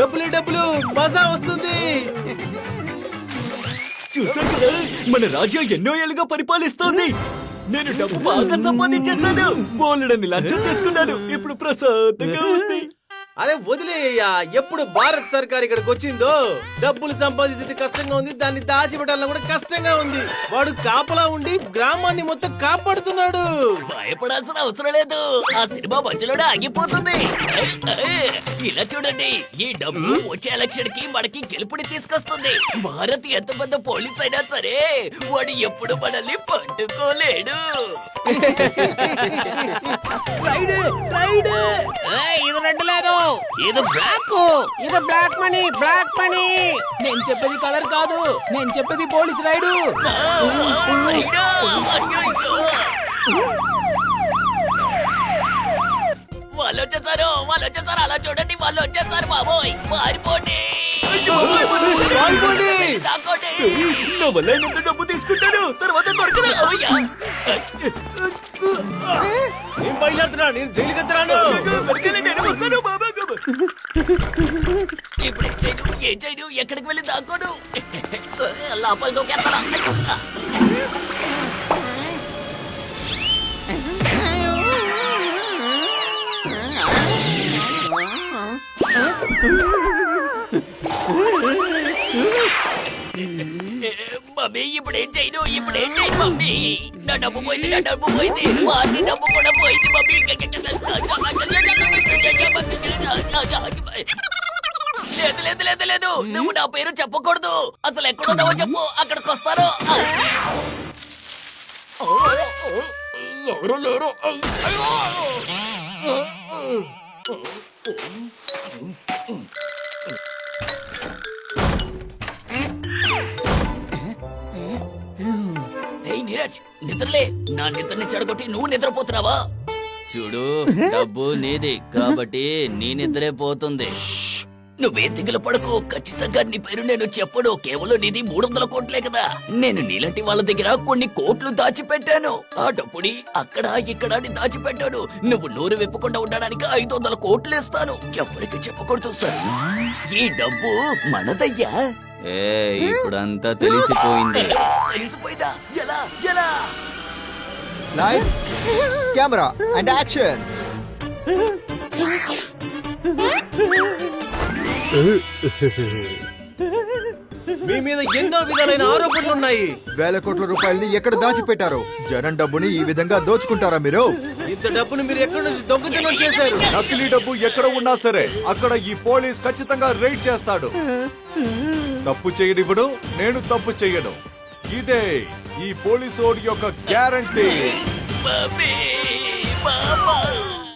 డబ్బులు డబ్బులు మజా వస్తుంది. చూసా కదా మన రాజ్యం ఎన్నో ఏళ్ళుగా పరిపాలిస్తోంది. నేను డబ్బు బాగా సంపాదించేశాను. బోలెడని లంచం తీసుకున్నాను. ఇప్పుడు ప్రశాంతంగా ఉంది. అరే వదిలేయ్యా ఎప్పుడు భారత్ సర్కార్ ఇక్కడికి వచ్చిందో? డబ్బులు సంపాదించేది కష్టంగా ఉంది దాన్ని దాచిపెట్టాలని కూడా కష్టంగా ఉంది. వాడు కాపలా ఉండి గ్రామాన్ని మొత్తం కాపాడుతున్నాడు. భయపడాల్సిన అవసరం లేదు. ఆ సినిమా మధ్యలోనే ఆగిపోతుంది. ఇలా చూడండి. ఈ డబ్బు వచ్చే ఎలక్షన్కి మనకి గెలుపుని తీసుకొస్తుంది. భారత్ ఎంత పెద్ద పోలీస్ అయినా సరే వాడు ఎప్పుడు మనల్ని పట్టుకోలేడు. ఇది రెండు లేదు. ఇది బ్లాక్ ఇది బ్లాక్ మనీ బ్లాక్ మనీ నేను చెప్పేది కలర్ కాదు. నేను చెప్పేది పోలీస్ రైడు. వాళ్ళు వచ్చేసారు వాళ్ళు వచ్చేసారు అలా చూడండి వాళ్ళు వచ్చేసారు బాబోయ్. దాక్కోండి. నా వల్ల అయినంత డబ్బు తీసుకుంటాను. తర్వాత దొరకదు బయలుదేరుతున్నా నేను జైలుకి వెళ్తున్నాను దొరకలే, నేను వస్తాను బాబా బాబా. ఇప్పుడు ఏం చేయను ఏం చేయను ఎక్కడికి వెళ్ళి దాక్కోను లోపల దూకేస్తాను మమ్మీ ఇప్పుడు ఏం చేయను ఇప్పుడు ఏం చేయను మమ్మీ నా డబ్బు పోయింది నా డబ్బు పోయింది వాడి డబ్బు కూడా పోయింది మమ్మీ లేదు లేదు లేదు లేదు నువ్వు నా పేరు చెప్పకూడదు అసలు ఎక్కడ ఎక్కడున్నావో చెప్పు అక్కడికి వస్తాను ఎవరు లేరు నీరజ్ నిద్రలే. నా నిద్రని చెడగొట్టి నువ్వు నిద్రపోతున్నావా? చూడు డబ్బు నీది కాబట్టి నీ నిద్రే పోతుంది. నువ్వే దిగులు పడకు. ఖచ్చితంగా నీ పేరు నేను చెప్పను. కేవలం నీది మూడు వందల కోట్లే కదా. నేను నీలాంటి వాళ్ళ దగ్గర కొన్ని కోట్లు దాచిపెట్టాను. ఆ డబ్బుని అక్కడ ఇక్కడ అని దాచిపెట్టాను. నువ్వు నోరు విప్పకుండా ఉండడానికి ఐదు వందల కోట్లు ఇస్తాను. ఎవరికి చెప్పకూడదు సరేనా ఈ డబ్బు మనదయ్యా. ఏ ఇప్పుడంతా తెలిసిపోయింది. తెలిసిపోయిందా? ఎలా లైట్స్ కెమెరా అండ్ యాక్షన్ మీ మీద ఎన్నో విధాలైన ఆరోపణలు ఉన్నాయి వేల కోట్ల రూపాయల్ని ఎక్కడ దాచిపెట్టారు? జనం డబ్బుని ఈ విధంగా దోచుకుంటారా మీరు? ఇంత డబ్బుని మీరు ఎక్కడి నుంచి దొంగతనం చేశారు? నకిలీ డబ్బు ఎక్కడ ఉన్నా సరే అక్కడ ఈ పోలీస్ ఖచ్చితంగా రైడ్ చేస్తాడు. తప్పు చేయనివ్వడు నేను తప్పు చెయ్యను ఇదే ఈ పోలీసోడి యొక్క గ్యారంటీ. బాబా